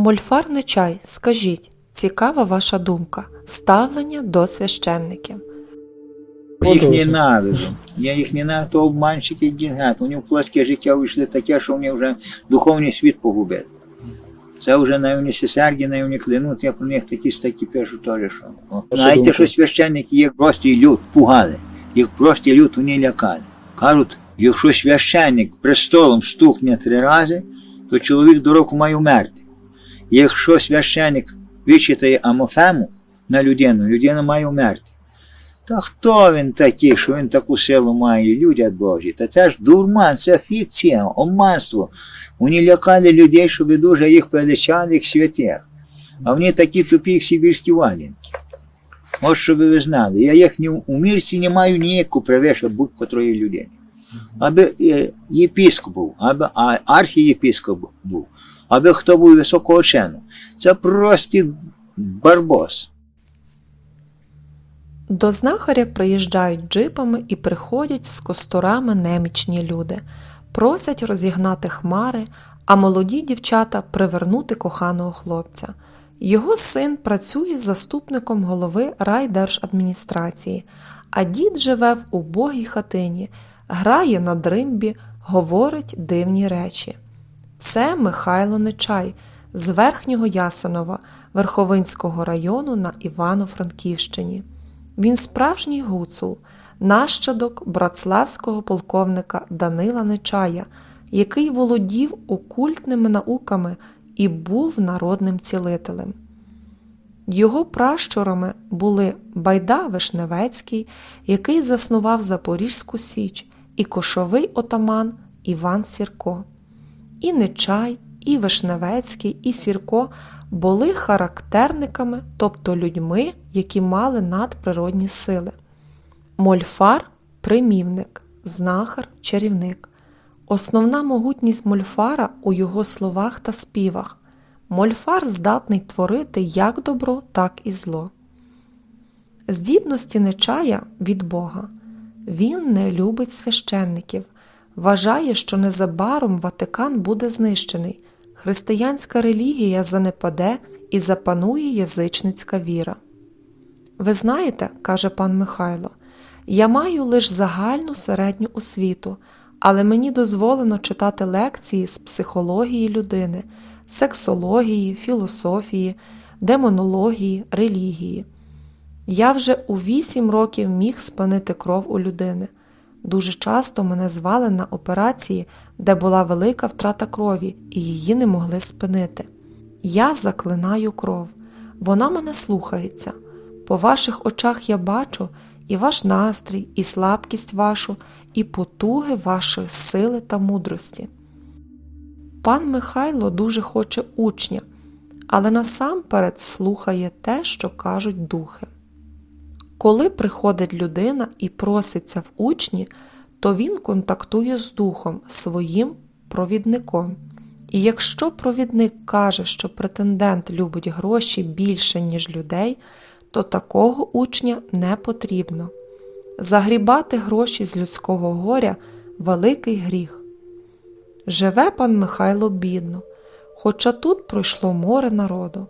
Мольфар Нечай, скажіть, цікава ваша думка, ставлення до священників. Їх ненавиджу. Я їх ненавиджу, то обманщики і дігнат. Вони в плоске життя вийшли таке, що вони вже духовний світ погубили. Це вже на вони сесарді, на вони клянуть, я про них такі статті пишу теж, що. Знаєте, що священники їх простий люд пугали, їх простий люд вони лякали. Кажуть, якщо священник престолом стукне три рази, то чоловік до року має вмерти. Якщо священник вичитає амофему на людину, людина має вмерти. Та хто він такий, що він таку силу має, люди Божі? Та це ж дурман, це фікція, обманство. Вони лякали людей, щоб дуже їх величали, як святих. А вони такі тупі, як сибірські валенки. Ось щоб ви знали, я їх не, у мірці не маю ніяку привиша будь-котрої людини. Аби е, єпіскоп був, аби архієпіскоп був, аби хто був високого чину. Це простий барбос. До знахаря приїжджають джипами і приходять з костурами немічні люди, просять розігнати хмари, а молоді дівчата привернути коханого хлопця. Його син працює заступником голови райдержадміністрації, а дід живе в убогій хатині, грає на дримбі, говорить дивні речі. Це Михайло Нечай з Верхнього Ясенова Верховинського району на Івано-Франківщині. Він справжній гуцул, нащадок братславського полковника Данила Нечая, який володів окультними науками і був народним цілителем. Його пращурами були Байда Вишневецький, який заснував Запорізьку Січ, і кошовий отаман Іван Сірко. І Нечай, і Вишневецький, і Сірко були характерниками, тобто людьми, які мали надприродні сили. Мольфар примівник, знахар, чарівник. Основна могутність мольфара у його словах та співах. Мольфар здатний творити як добро, так і зло. Здібності нечая від Бога. Він не любить священників, вважає, що незабаром Ватикан буде знищений, християнська релігія занепаде і запанує язичницька віра. Ви знаєте, каже пан Михайло, я маю лише загальну середню освіту, але мені дозволено читати лекції з психології людини, сексології, філософії, демонології, релігії. Я вже у вісім років міг спинити кров у людини. Дуже часто мене звали на операції, де була велика втрата крові, і її не могли спинити. Я заклинаю кров, вона мене слухається. По ваших очах я бачу і ваш настрій, і слабкість вашу, і потуги вашої сили та мудрості. Пан Михайло дуже хоче учня, але насамперед слухає те, що кажуть духи. Коли приходить людина і проситься в учні, то він контактує з духом своїм провідником. І якщо провідник каже, що претендент любить гроші більше, ніж людей, то такого учня не потрібно. Загрібати гроші з людського горя великий гріх. Живе пан Михайло бідно, хоча тут пройшло море народу.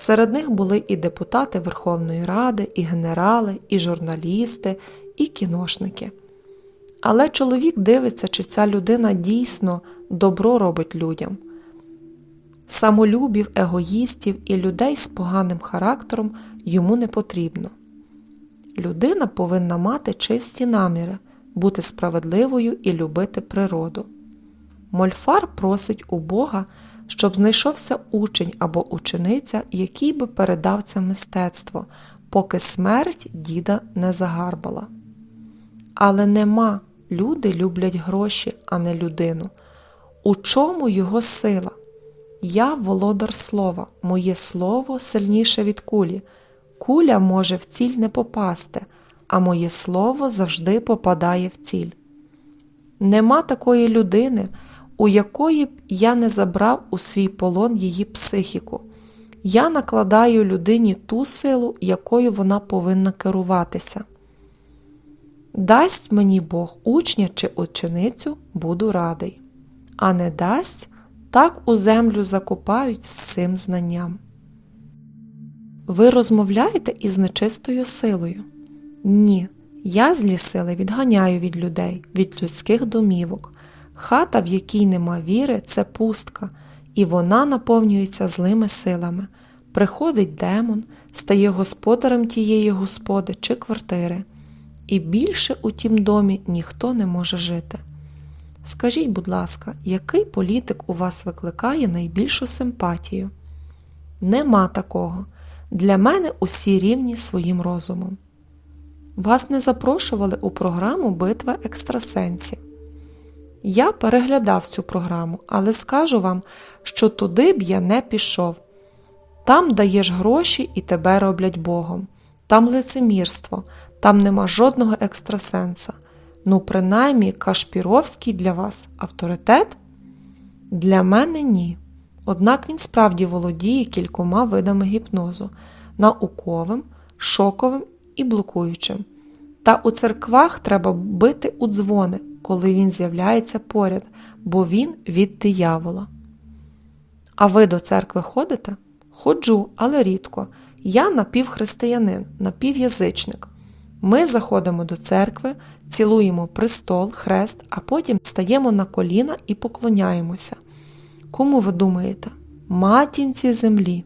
Серед них були і депутати Верховної Ради, і генерали, і журналісти, і кіношники. Але чоловік дивиться, чи ця людина дійсно добро робить людям. Самолюбів, егоїстів і людей з поганим характером йому не потрібно. Людина повинна мати чисті наміри, бути справедливою і любити природу. Мольфар просить у Бога, щоб знайшовся учень або учениця, який би передав це мистецтво, поки смерть діда не загарбала. Але нема, люди люблять гроші, а не людину. У чому його сила? Я володар слова, моє слово сильніше від кулі. Куля може в ціль не попасти, а моє слово завжди попадає в ціль. Нема такої людини, у якої б я не забрав у свій полон її психіку. Я накладаю людині ту силу, якою вона повинна керуватися. Дасть мені Бог учня чи ученицю, буду радий, а не дасть, так у землю закопають з цим знанням. Ви розмовляєте із нечистою силою? Ні, я злі сили відганяю від людей, від людських домівок. Хата, в якій нема віри, це пустка, і вона наповнюється злими силами. Приходить демон, стає господарем тієї господи чи квартири, і більше у тім домі ніхто не може жити. Скажіть, будь ласка, який політик у вас викликає найбільшу симпатію? Нема такого. Для мене усі рівні своїм розумом. Вас не запрошували у програму Битва екстрасенсів. Я переглядав цю програму, але скажу вам, що туди б я не пішов. Там даєш гроші і тебе роблять Богом. Там лицемірство, там нема жодного екстрасенса. Ну, принаймні, Кашпіровський для вас авторитет? Для мене ні. Однак він справді володіє кількома видами гіпнозу науковим, шоковим і блокуючим. Та у церквах треба бити у дзвони, коли він з'являється поряд, бо він від диявола. А ви до церкви ходите? Ходжу, але рідко. Я напівхристиянин, напів'язичник. Ми заходимо до церкви, цілуємо престол, хрест, а потім стаємо на коліна і поклоняємося. Кому ви думаєте? Матінці землі.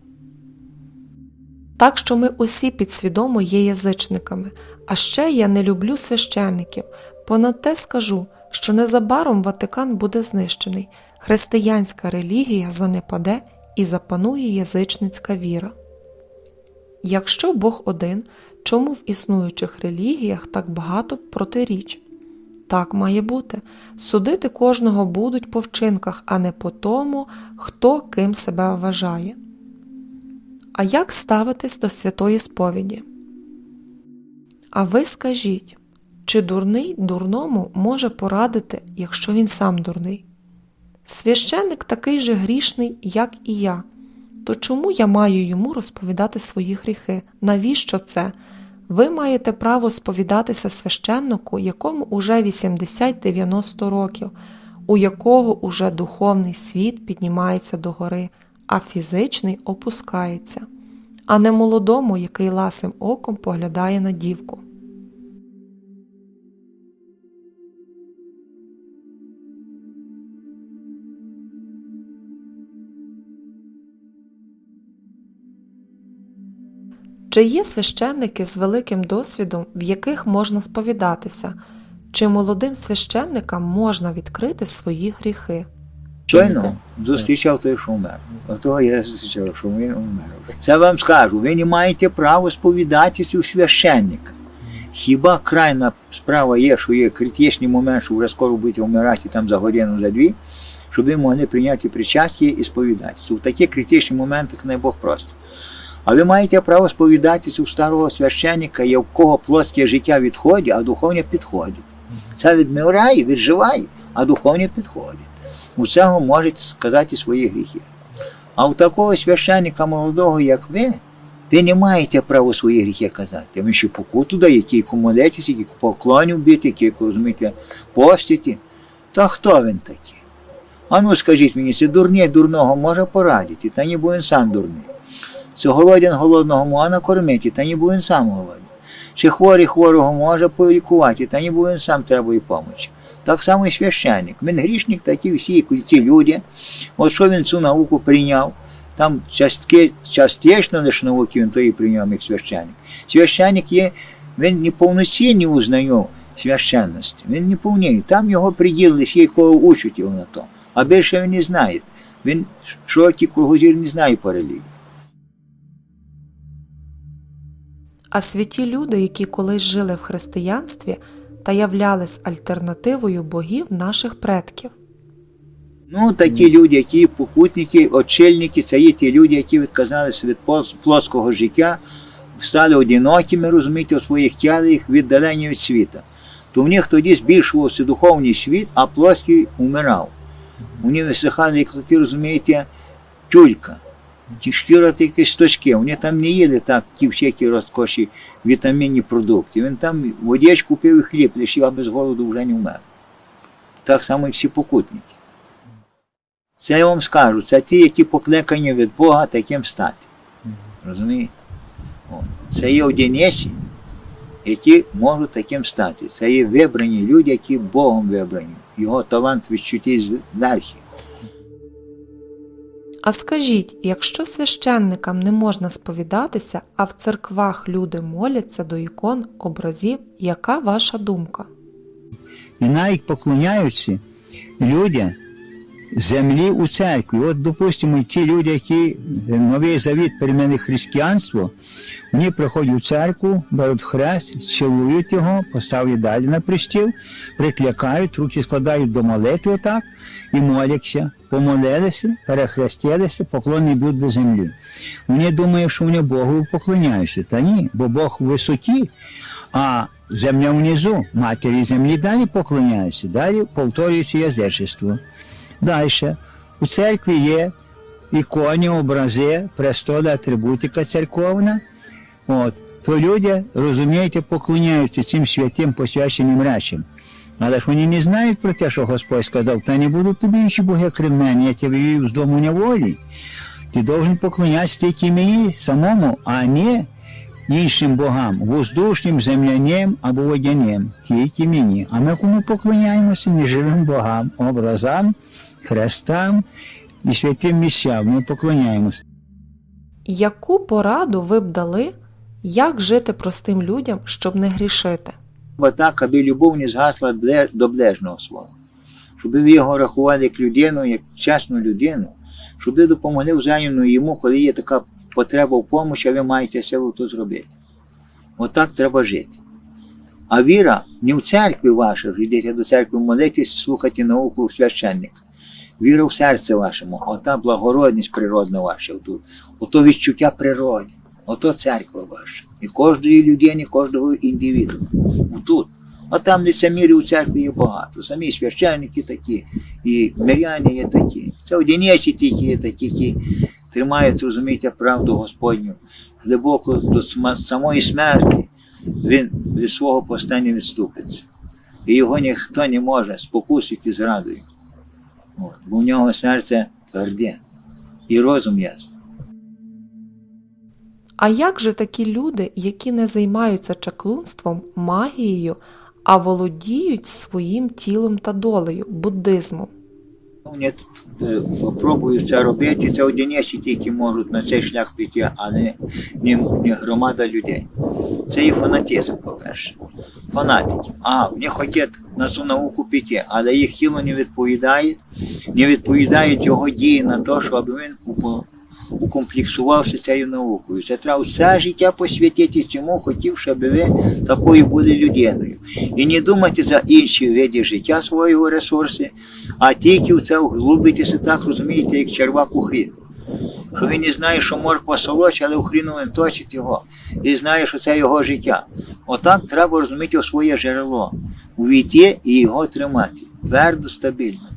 Так що ми усі підсвідомо є язичниками, а ще я не люблю священників. Понад те скажу, що незабаром Ватикан буде знищений, християнська релігія занепаде і запанує язичницька віра. Якщо Бог один, чому в існуючих релігіях так багато протиріч? Так має бути. Судити кожного будуть по вчинках, а не по тому, хто ким себе вважає. А як ставитись до святої сповіді? А ви скажіть, чи дурний дурному може порадити, якщо він сам дурний? Священник такий же грішний, як і я. То чому я маю йому розповідати свої гріхи? Навіщо це? Ви маєте право сповідатися священнику, якому уже 80-90 років, у якого уже духовний світ піднімається догори, а фізичний опускається, а не молодому, який ласим оком поглядає на дівку. Чи є священники з великим досвідом, в яких можна сповідатися, чи молодим священникам можна відкрити свої гріхи? Щойно зустрічав той, що вмер. Отого я зустрічав, що він умер. Це вам скажу, ви не маєте права сповідатися у священника. Хіба крайна справа є, що є критичний момент, що вже скоро будете вмирати там за годину, за дві, щоб ви могли прийняти причастя і сповідатися. В такі критичні моменти не Бог просто. А ви маєте право сповідатися у старого священника, є в кого плоске життя відходить, а духовне підходить. Це відмирає, відживає, а духовне підходить. У цього можете сказати свої гріхи. А у такого священника молодого, як ви, ви не маєте права свої гріхи казати. Ви ще покуту даєте, які молитесь, які поклонів бити, які, розумієте, постити. Та хто він такий? А ну скажіть мені, це дурний дурного може порадити, та ніби він сам дурний. Це голоден голодного може накормити, та ніби він сам голодний. Чи хворий хворого може полікувати, та ніби він сам треба і помочі. Так само і священник. Він грішник, такі всі ці люди. От що він цю науку прийняв, там частки, частично лише науки він тої прийняв як священник. Священник є, він неповноцінний узнає священності, він не повний. Там його приділ лише якого учать його на то. А більше він не знає. Він широкий кругозір не знає по релігії. А святі люди, які колись жили в християнстві та являлись альтернативою богів наших предків. Ну, такі люди, які покутники, очільники, це є ті люди, які відказалися від плоского життя, стали одинокими, розумієте, у своїх тілах, віддалені від світа. То в них тоді збільшувався духовний світ, а плоский умирав. Вони висихали, як ти розумієте, тюлька. Ті шкіра якісь точки. Вони там не їли так ті всякі розкоші вітамінні продукти. Він там водичку пив і хліб, лише а без голоду вже не вмер. Так само, як всі покутники. Це я вам скажу, це ті, які покликані від Бога таким стати. Розумієте? От. Це є одиниці, які можуть таким стати. Це є вибрані люди, які Богом вибрані. Його талант відчуття зверху. А скажіть, якщо священникам не можна сповідатися, а в церквах люди моляться до ікон образів, яка ваша думка? І навіть поклоняються люди землі у церкві. От, допустимо, ті люди, які е, новий завіт переймене християнство, вони приходять у церкву, беруть хрест, цілують його, поставлять далі на пристіл, приклякають, руки складають до молитви отак і моляться. Помолилися, перехрестилися, поклонні будуть до землі. Вони думають, що вони Богу поклоняються. Та ні, бо Бог в висоті, а земля внизу, матері землі далі поклоняються, далі повторюється язичество. Далі. У церкві є іконі, образи, престоли, атрибутика церковна. От. То люди, розумієте, поклоняються цим святим посвяченим речам. Але ж вони не знають про те, що Господь сказав, та не будуть тобі інші боги крім мене, я тебе вивів з дому неволі. Ти должен поклонятися тільки мені самому, а не іншим богам, воздушним, земляним або водяним, тільки мені. А ми кому поклоняємося неживим богам, образам, хрестам і святим місцям. Ми поклоняємося. Яку пораду ви б дали, як жити простим людям, щоб не грішити? Бо так, аби любов не згасла до ближнього свого. Щоб ви його рахували як людину, як чесну людину, щоб ви допомогли взаємно йому, коли є така потреба в помочі, а ви маєте силу то зробити. Отак треба жити. А віра не в церкві ваша, що йдете до церкви молитись, слухати науку священника. Віра в серце вашому, ота благородність природна ваша тут, ото відчуття природи, ото церква ваша. І кожної людини, кожного індивіду. Тут. А там лицемірів у церкві є багато. Самі священники такі, і миряни є такі. Це одиниці тільки є такі, які тримають, розумієте, правду Господню. Глибоко до самої смерті він від свого поста не відступиться. І його ніхто не може спокусити зрадою. От, бо в нього серце тверде і розум ясний. А як же такі люди, які не займаються чаклунством, магією, а володіють своїм тілом та долею, буддизмом? Вони е, пробують це робити, це одиниці тільки можуть на цей шлях піти, а не, не, не громада людей. Це і фанатизм, по-перше. Фанатики. А, вони хочуть на цю науку піти, але їх тіло не відповідає, не відповідають його дії на те, щоб він укомплексувався цією наукою. Це треба все життя посвятити цьому, хотів, щоб ви такою були людиною. І не думати за інші види життя свого ресурсу, а тільки в це вглубитися так, розумієте, як червак у хрін. Що він не знає, що морква солодша, але у хріну він точить його і знає, що це його життя. Отак треба розуміти своє джерело, увійти і його тримати. Твердо, стабільно.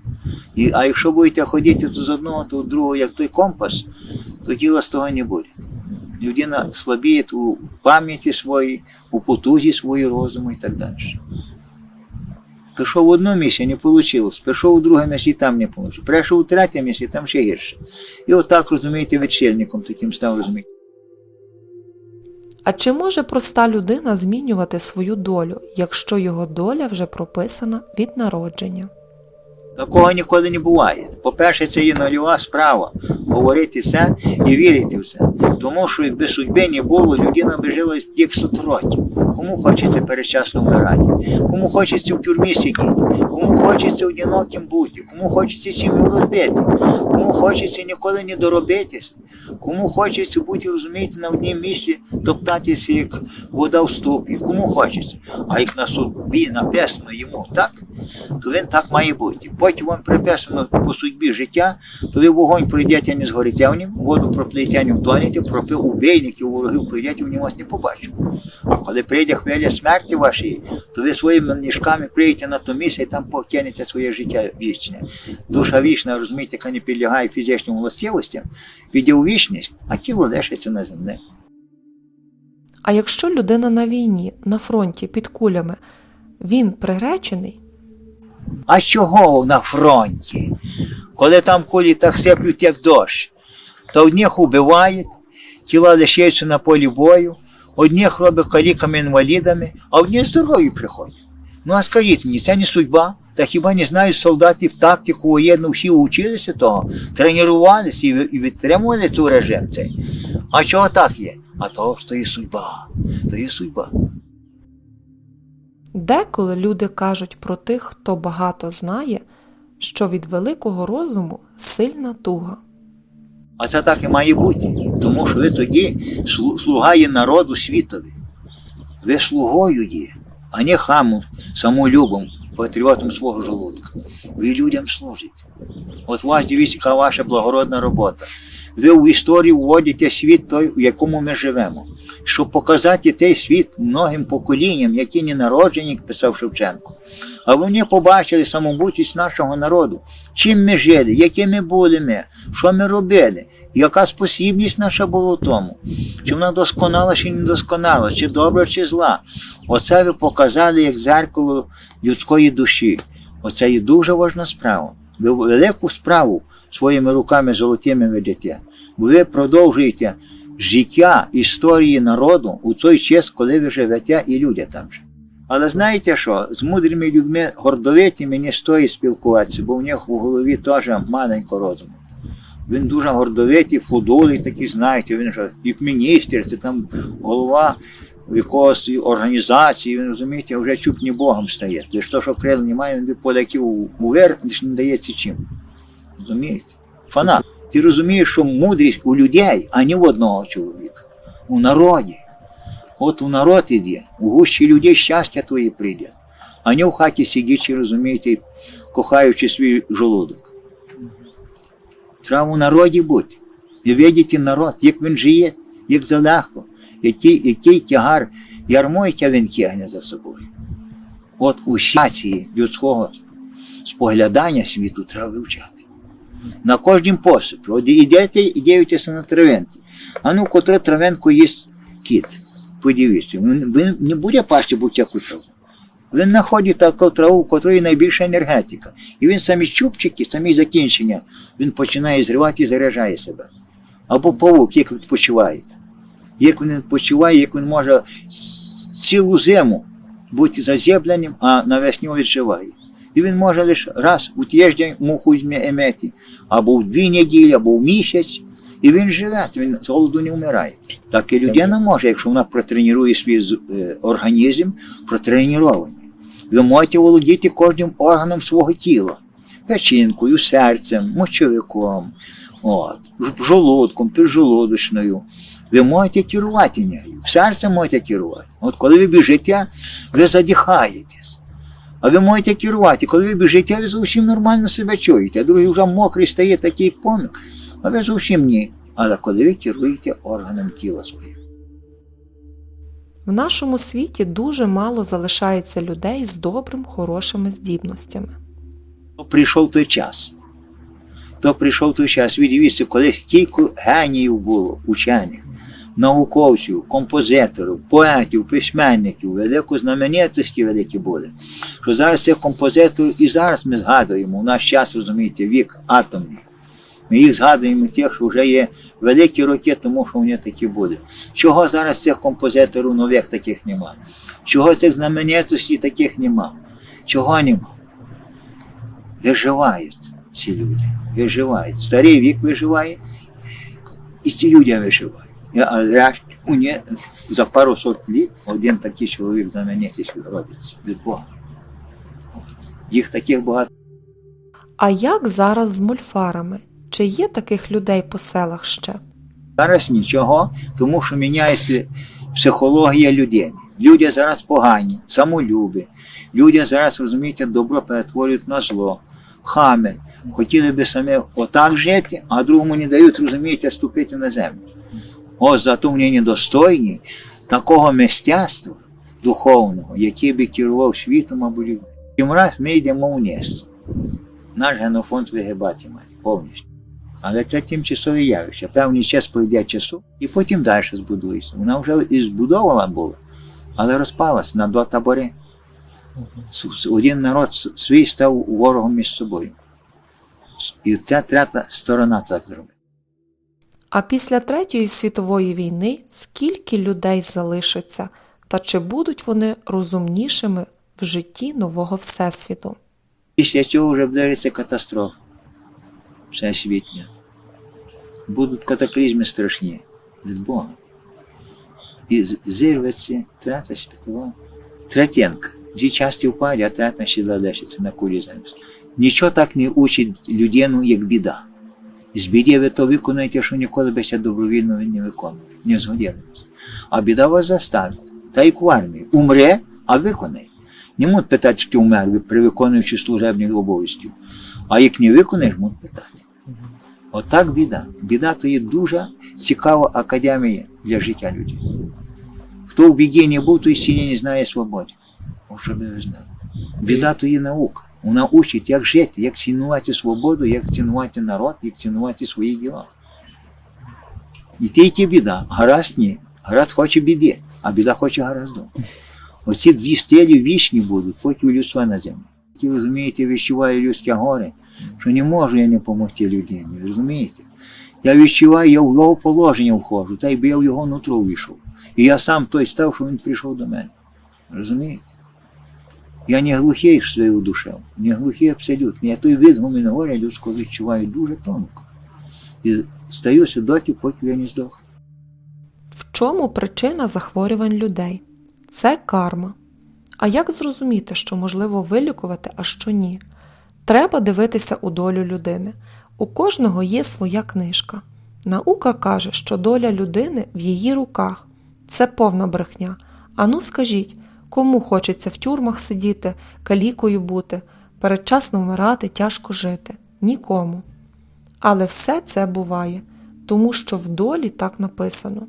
І, а якщо будете ходити з одного, то з другого, як той компас, то діла з того не буде. Людина слабіє у пам'яті своїй, у потузі своєї розуму і так далі. Пішов в одну місце, не вийшло. Пішов у друге місце, там не вийшло. Прийшов у третє місце, там ще гірше. І отак, розумієте, відшельником таким став розуміти. А чи може проста людина змінювати свою долю, якщо його доля вже прописана від народження? Такого ніколи не буває. По-перше, це є нульова справа говорити це і вірити в це. Тому що якби судьби не було, людина би жила як 100 років. Кому хочеться передчасно вмирати, кому хочеться в тюрмі сидіти, кому хочеться одиноким бути, кому хочеться сім'ю розбити, кому хочеться ніколи не доробитися, кому хочеться бути, розумієте, на однім місці топтатися, як вода в ступі, кому хочеться. А як на судьбі написано йому так, то він так має бути. Потім вам приписано по судьбі життя, то ви вогонь пройдете не згорите в воду проплетете не втонете, пропив убійників, ворогів пройдете, вони вас не побачать. А коли прийде хвиля смерті вашої, то ви своїми ніжками прийдете на то місце і там потягнете своє життя вічне. Душа вічна, розумієте, яка не підлягає фізичним властивостям, піде у вічність, а тіло лишиться на землі. А якщо людина на війні, на фронті, під кулями, він приречений? А чого на фронті? коли там кулі так сиплють, як дощ, то одних убивають, тіла лишаються на полі бою, одних робить каліками інвалідами, а одні здорові приходять. Ну а скажіть мені, це не судьба? Та хіба не знають солдатів тактику воєнну, всі училися того, тренувалися і відтримували цей режим цей. А чого так є? А того що є судьба. То є судьба. Деколи люди кажуть про тих, хто багато знає, що від великого розуму сильна туга. А це так і має бути. Тому що ви тоді слу- слуга народу світові. Ви слугою є, а не хамом, самолюбом, патріотом свого желудка. Ви людям служите. От вас дивіться, яка ваша благородна робота. Ви в історію вводите світ той, в якому ми живемо, щоб показати той світ многим поколінням, які не народжені, як писав Шевченко. А вони побачили самобутність нашого народу, чим ми жили, якими були ми, що ми робили, яка спосібність наша була в тому, чи вона досконала, чи не досконала, чи добра, чи зла. Оце ви показали як зеркало людської душі. Оце є дуже важна справа. Велику справу своїми руками золотими ведете. Бо ви продовжуєте життя історії народу у той час, коли ви живете і люди там же. Але знаєте що? З мудрими людьми гордовитими не стоїть спілкуватися, бо в них в голові теж маленько розуму. Він дуже гордовитий, худолий такий, знаєте, він же як міністр, це там голова якогось організації, він розумієте, вже чуть не Богом стає. Лише то, що крил немає, він полетів уверх, лиш не дається чим. Розумієте? Фанат. Ти розумієш, що мудрість у людей, а не в одного чоловіка. У народі. От у народ іде, у гущі людей щастя твоє прийде. А не в хаті сидячи, розумієте, кохаючи свій жолудок. Треба у народі бути. І видіти народ, як він живе, як залегко, який, який тягар ярмо, яке він тягне за собою. От у сяції людського споглядання світу треба вивчати. На кожнім посипі. От ідете і дивитеся на травинки. А ну, котре травинку їсть кіт. Подивіться, він не буде пасти будь-яку траву. Він знаходить таку траву, в котрої найбільша енергетика. І він самі чубчики, самі закінчення, він починає зривати і заряджає себе. Або павук, як відпочиває. Як він відпочиває, як він може цілу зиму бути зазєбленим, а навесні відживає. І він може лише раз у тиждень муху емети, або в дві неділі, або в місяць. І він живе, він з голоду не вмирає. Так і людина може, якщо вона протренує свій е, організм, протренований. Ви можете володіти кожним органом свого тіла. Печінкою, серцем, мочовиком, от, жолудком, піджолудочною. Ви можете керувати нею. Серцем можете керувати. От коли ви біжите, ви задихаєтесь. А ви можете керувати. Коли ви біжите, ви зовсім нормально себе чуєте. А другий вже мокрий стає такий як помік, а ви зовсім ні. Але коли ви керуєте органом тіла своїм. В нашому світі дуже мало залишається людей з добрим, хорошими здібностями. Прийшов той час. То прийшов той час. Дивіться, коли кілька геніїв було, учених, науковців, композиторів, поетів, письменників, велико знаменитості великі були. Що зараз цих композиторів і зараз ми згадуємо. У наш час, розумієте, вік атомний. Ми їх згадуємо тих, що вже є великі роки, тому що вони такі були. Чого зараз цих композиторів нових таких нема? Чого цих знаменитостей таких нема? Чого нема? виживають ці люди. Виживають. Старий вік виживає, і ці люди виживають. А у не, за пару сот літ один такий чоловік знаменитість родиться від Бога. Їх таких багато. А як зараз з мульфарами? Чи є таких людей по селах ще? Зараз нічого, тому що міняється психологія людей. Люди зараз погані, самолюби. Люди зараз, розумієте, добро перетворюють на зло, хами. Хотіли би самі отак жити, а другому не дають, розумієте, ступити на землю. Ось зато вони недостойні такого мистецтва духовного, який би керував світом або. Тим раз ми йдемо вниз. Наш генофонд вигибати має повністю. Але це тимчасове явище. Певний час пройде часу і потім далі збудується. Вона вже і збудована була, але розпалася на два табори. Один народ свій став ворогом між собою. І ця третя сторона так зробить. А після Третьої світової війни скільки людей залишиться, та чи будуть вони розумнішими в житті нового Всесвіту? Після цього вже вдариться катастрофа всесвітня. Будуть катаклізми страшні від Бога. І зірветься третя світова. Третєнка. Дві часті впаді, а третя ще залишиться на кулі земській. Нічого так не учить людину, як біда. З біді ви то виконуєте, що ніколи би ще добровільно не виконували, не згодилися. А біда вас заставить. Та як в армії. Умре, а виконай. Не можуть питати, що ти умер при виконуючи служебні обов'язків. А як не виконаєш, можуть питати. Отак біда. Біда то є дуже цікава академія для життя людей. Хто в біді не був, той стіні не знає свободи. Щоб ви знали. Біда то є наука. Вона учить, як жити, як цінувати свободу, як цінувати народ, як цінувати свої діла. І те, ті біда. Гаразд ні. Гаразд хоче біди, а біда хоче гаразду. Оці дві стилі вічні будуть, у людства на землі. Ті, розумієте, відчуваю людське горе, що не можу я не допомогти людині, розумієте? Я відчуваю, я в його положення входжу, та й би я в його нутро вийшов. І я сам той став, що він прийшов до мене. Розумієте? Я не глухий своєю душею, не глухий абсолютно. Я той відгумін горя людського відчуваю дуже тонко. І стаюся доті, поки я не здох. В чому причина захворювань людей? Це карма. А як зрозуміти, що можливо вилікувати, а що ні? Треба дивитися у долю людини. У кожного є своя книжка. Наука каже, що доля людини в її руках. Це повна брехня. Ану скажіть, кому хочеться в тюрмах сидіти, калікою бути, передчасно вмирати, тяжко жити? Нікому. Але все це буває, тому що в долі так написано.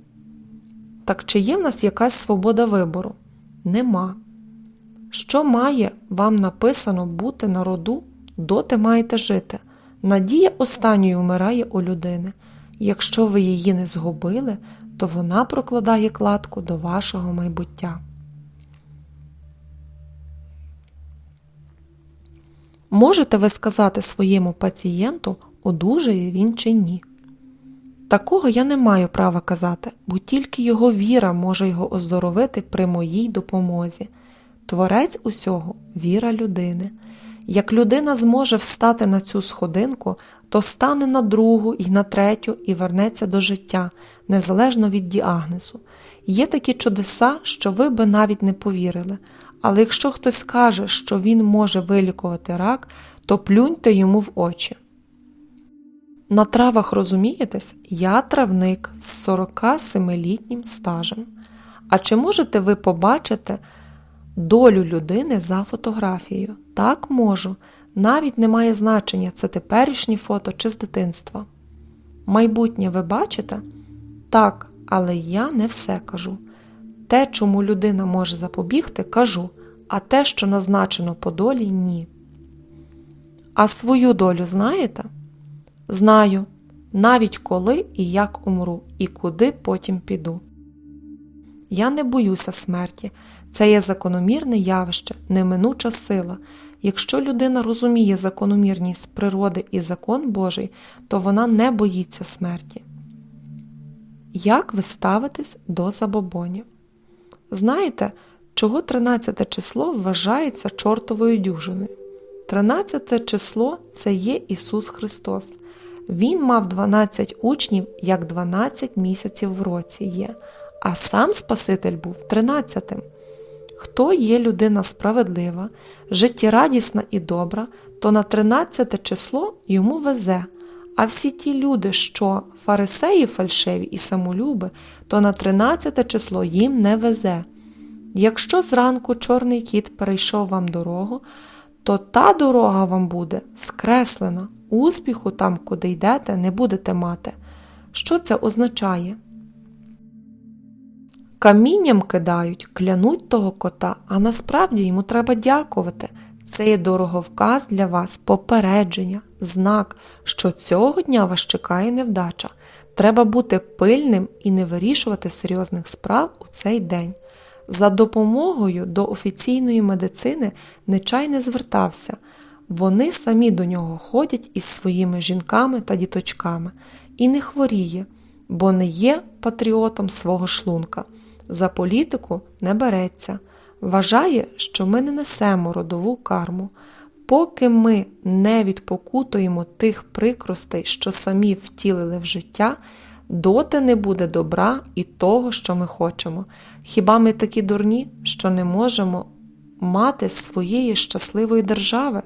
Так чи є в нас якась свобода вибору? Нема. Що має вам написано бути на роду, доти маєте жити. Надія останньою вмирає у людини. Якщо ви її не згубили, то вона прокладає кладку до вашого майбуття. Можете ви сказати своєму пацієнту, одужає він чи ні? Такого я не маю права казати, бо тільки його віра може його оздоровити при моїй допомозі. Творець усього віра людини. Як людина зможе встати на цю сходинку, то стане на другу і на третю і вернеться до життя, незалежно від діагнозу. Є такі чудеса, що ви би навіть не повірили. Але якщо хтось скаже, що він може вилікувати рак, то плюньте йому в очі. На травах розумієтесь, я травник з 47-літнім стажем. А чи можете ви побачити долю людини за фотографією? Так можу. Навіть не має значення, це теперішнє фото чи з дитинства. Майбутнє ви бачите? Так, але я не все кажу. Те, чому людина може запобігти, кажу, а те, що назначено по долі, ні. А свою долю знаєте? Знаю, навіть коли і як умру, і куди потім піду. Я не боюся смерті, це є закономірне явище, неминуча сила. Якщо людина розуміє закономірність природи і закон Божий, то вона не боїться смерті. Як ви ставитесь до забобонів? Знаєте, чого 13 число вважається чортовою дюжиною? 13 число це є Ісус Христос. Він мав 12 учнів, як 12 місяців в році є, а сам Спаситель був 13-тим. Хто є людина справедлива, життєрадісна і добра, то на 13 число йому везе, а всі ті люди, що фарисеї фальшиві і самолюби, то на 13 число їм не везе. Якщо зранку чорний кіт перейшов вам дорогу, то та дорога вам буде скреслена, успіху там, куди йдете, не будете мати. Що це означає? Камінням кидають, клянуть того кота, а насправді йому треба дякувати. Це є дороговказ для вас, попередження, знак, що цього дня вас чекає невдача. Треба бути пильним і не вирішувати серйозних справ у цей день. За допомогою до офіційної медицини Нечай не звертався, Вони самі до нього ходять із своїми жінками та діточками і не хворіє, бо не є патріотом свого шлунка. За політику не береться. Вважає, що ми не несемо родову карму. Поки ми не відпокутуємо тих прикростей, що самі втілили в життя, доти не буде добра і того, що ми хочемо. Хіба ми такі дурні, що не можемо мати своєї щасливої держави?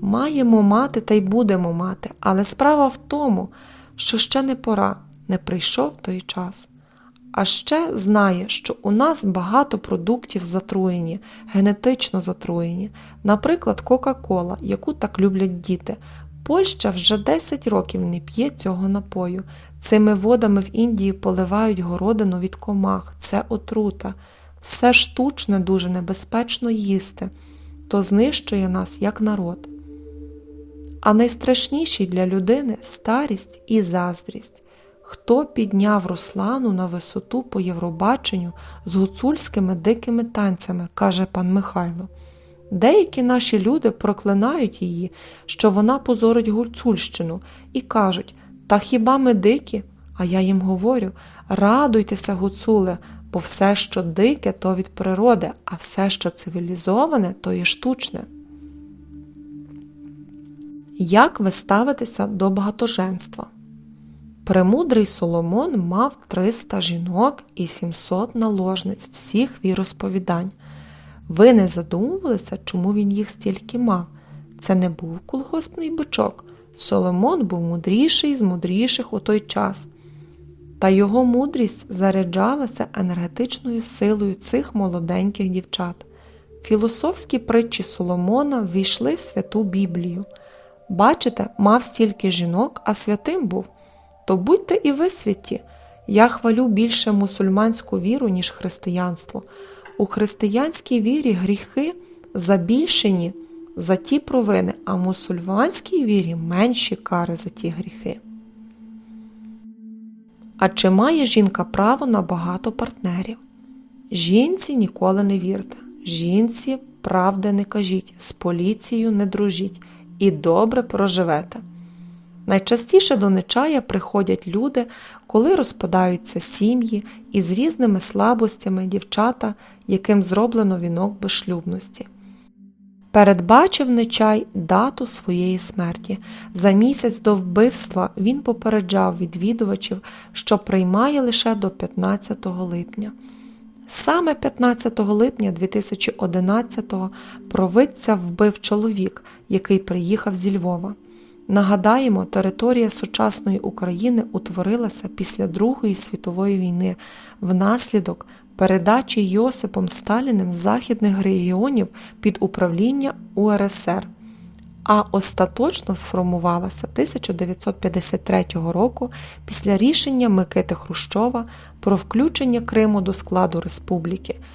Маємо мати та й будемо мати, але справа в тому, що ще не пора, не прийшов той час. А ще знає, що у нас багато продуктів затруєні, генетично затруєні, наприклад, Кока-Кола, яку так люблять діти. Польща вже 10 років не п'є цього напою. Цими водами в Індії поливають городину від комах. Це отрута. Все штучне дуже небезпечно їсти, то знищує нас як народ. А найстрашніші для людини старість і заздрість. Хто підняв Руслану на висоту по Євробаченню з гуцульськими дикими танцями, каже пан Михайло. Деякі наші люди проклинають її, що вона позорить гуцульщину, і кажуть: Та хіба ми дикі? А я їм говорю: радуйтеся, гуцуле, бо все, що дике, то від природи, а все, що цивілізоване, то є штучне. Як ви ставитеся до багатоженства? Премудрий Соломон мав 300 жінок і 700 наложниць всіх віросповідань. Ви не задумувалися, чому він їх стільки мав? Це не був колгоспний бичок. Соломон був мудріший з мудріших у той час. Та його мудрість заряджалася енергетичною силою цих молоденьких дівчат. Філософські притчі Соломона ввійшли в святу Біблію. Бачите, мав стільки жінок, а святим був. То будьте і ви святі. Я хвалю більше мусульманську віру, ніж християнство. У християнській вірі гріхи забільшені за ті провини, а в мусульманській вірі менші кари за ті гріхи. А чи має жінка право на багато партнерів? Жінці ніколи не вірте. Жінці правди не кажіть, з поліцією не дружіть і добре проживете. Найчастіше до нечая приходять люди, коли розпадаються сім'ї і з різними слабостями дівчата, яким зроблено вінок безшлюбності. Передбачив нечай дату своєї смерті. За місяць до вбивства він попереджав відвідувачів, що приймає лише до 15 липня. Саме 15 липня 2011-го провидця вбив чоловік, який приїхав зі Львова. Нагадаємо, територія сучасної України утворилася після Другої світової війни внаслідок передачі Йосипом Сталіним західних регіонів під управління УРСР, а остаточно сформувалася 1953 року після рішення Микити Хрущова про включення Криму до складу республіки –